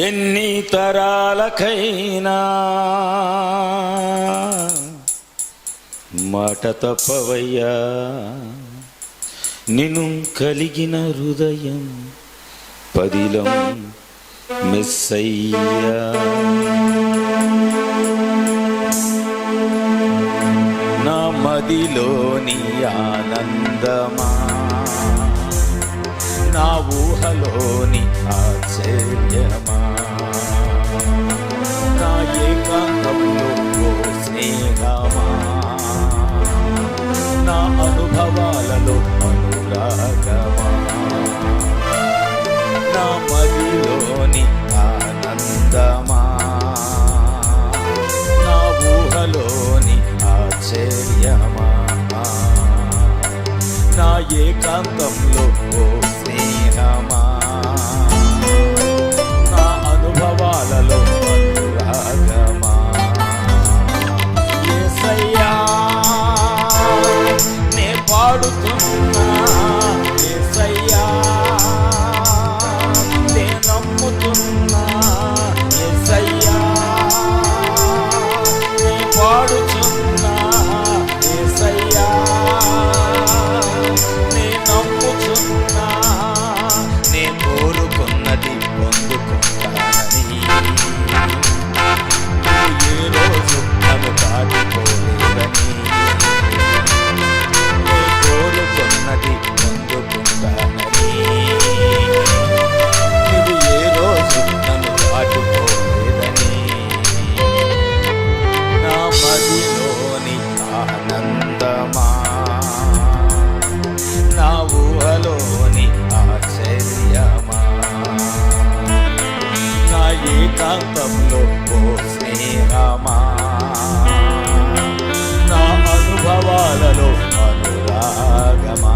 ఎన్ని తరాలకైనా మాట తప్పవయ్యా నిను కలిగిన హృదయం పదిలం మెస్సయ్యా. నా మదిలోని ఆనంద నా ఊహలోని ఆశ్చర్యమా? నా ఏకాంతంలో స్నేహమా? నా అనుభవాలలో అనురాగమా? నా మదిలోని ఆనందమా? నా ఊహలోని ఆశ్చర్యమా? నా ఏకాంతంలో ప్రాంతంలో ఓ స్నేహమా? నా అనుభవాలలో అనురాగమా?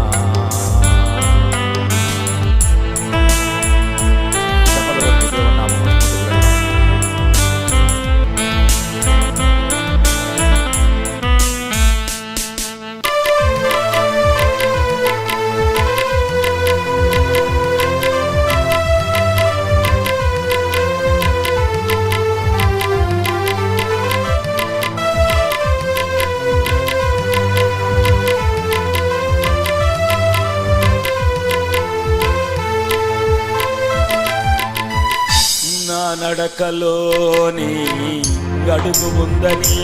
నడకలోని గడుగు ఉందని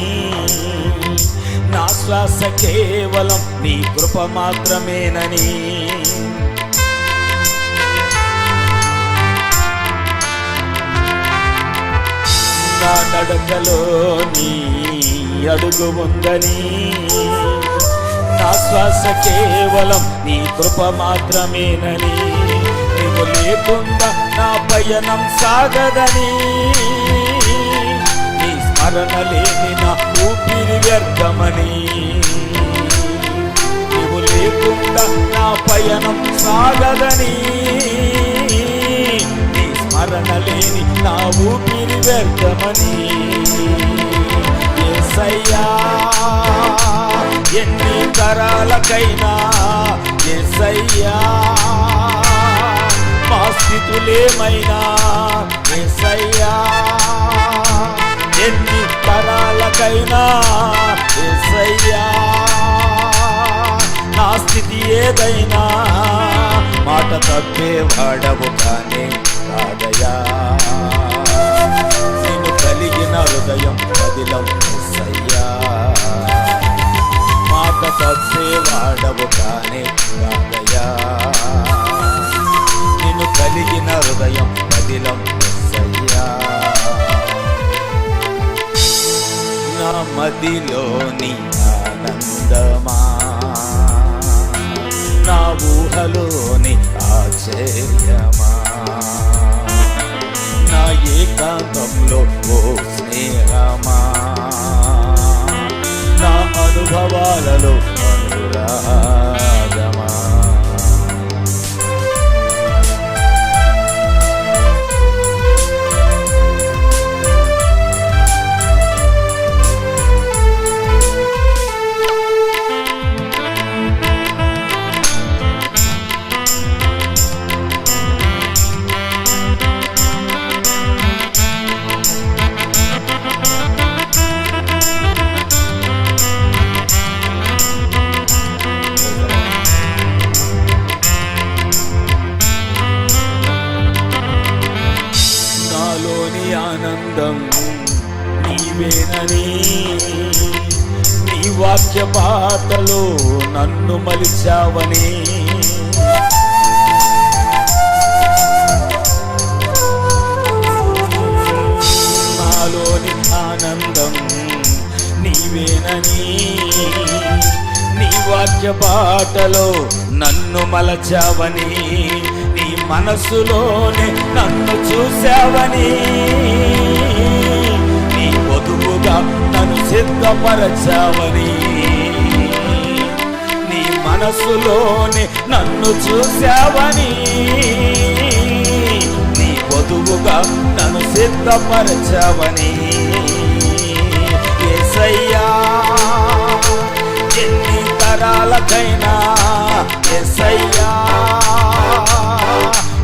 నా శ్వాస కేవలం నీ కృప మాత్రమేనని. నా నడకలోని అడుగు ఉందని నా శ్వాస కేవలం నీ కృప మాత్రమేనని. నువ్వు లేకుండా పయనం సాగదని నీ స్మరణ లేని నా ఊపిరి వ్యర్థమని. నువ్వు లేకుండా నా పయనం సాగదని నీ స్మరణ లేని నా ఊపిరి వ్యర్థమని. యేసయ్యా ఎన్ని తరాలకైనా యేసయ్యా స్థితులేమైనా యేసయ్యా ఎన్ని తరాలకైనా? యేసయ్యా నా స్థితి ఏదైనా? మాట తప్పే వాడవు కానీ కాదయా నేను కలిగిన హృదయం కదిలం ఎస్సయ్యా మాట తప్పే వాడవు కానీ కాదయా కలిగిన హృదయం బదిలం సయ్యా నా మదిలోని ఆనందమా? నా ఊహలోని ఆశ్చర్యమా? నా ఏకాంతంలో ఓ స్నేహమా? నా అనుభవాలలో అనురాగమా? అర్థం నీవేనని నీ వాక్య పాటలో నన్ను మలిచావని. నాలోని ఆనందం నీవేనని నీ వాక్య పాటలో నన్ను మలచావని నీ మనసులోనే నన్ను చూశావని. వధువుగా నన్ను సిద్ధపరచావని. నీ మనసులోనే నన్ను చూశావని. నీ వధువుగా నన్ను సిద్ధపరచావని. ఎసయ్యా ఎన్ని తరాలకైనా ఎసయ్యా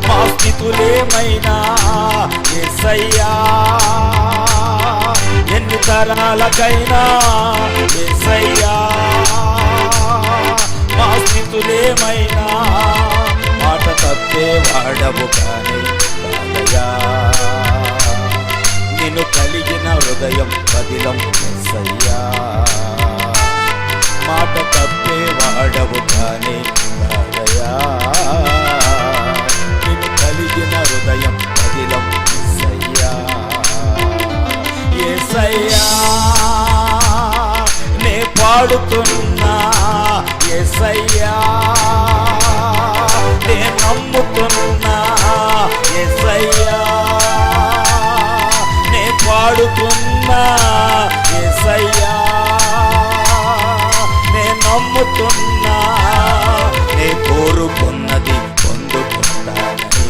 మా స్థితులేమైనా ఎసయ్యా ఎన్ని తరాలకైనా ఎసయ్యా మా స్థితులేమైనా మాట తప్పే వాడవు కానీ కాదయా నిన్ను కలిగిన హృదయం పదిలం ఎస్సయ్యా. మాట తప్పే వాడవు కానీ కాదయా నిన్ను కలిగిన హృదయం ఏసయ్యా నే పాడుతున్నా ఎసయ్యా నే నమ్ముతున్నా ఎసయ్యా నే పాడుతున్నా ఎసయ్యా నే నమ్ముతున్నా నే కోరుకున్నది పొందుకుంటానని.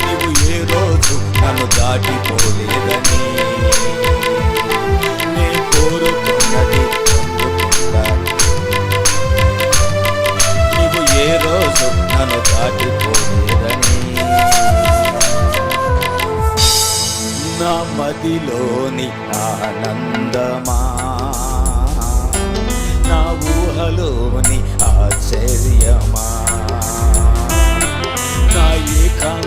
నీవు ఏ రోజు నన్ను దాటిపోలే మదిలోని ఆనందమా? నా ఊహలోని ఆశ్చర్యమా? నా ఏకాంతంలో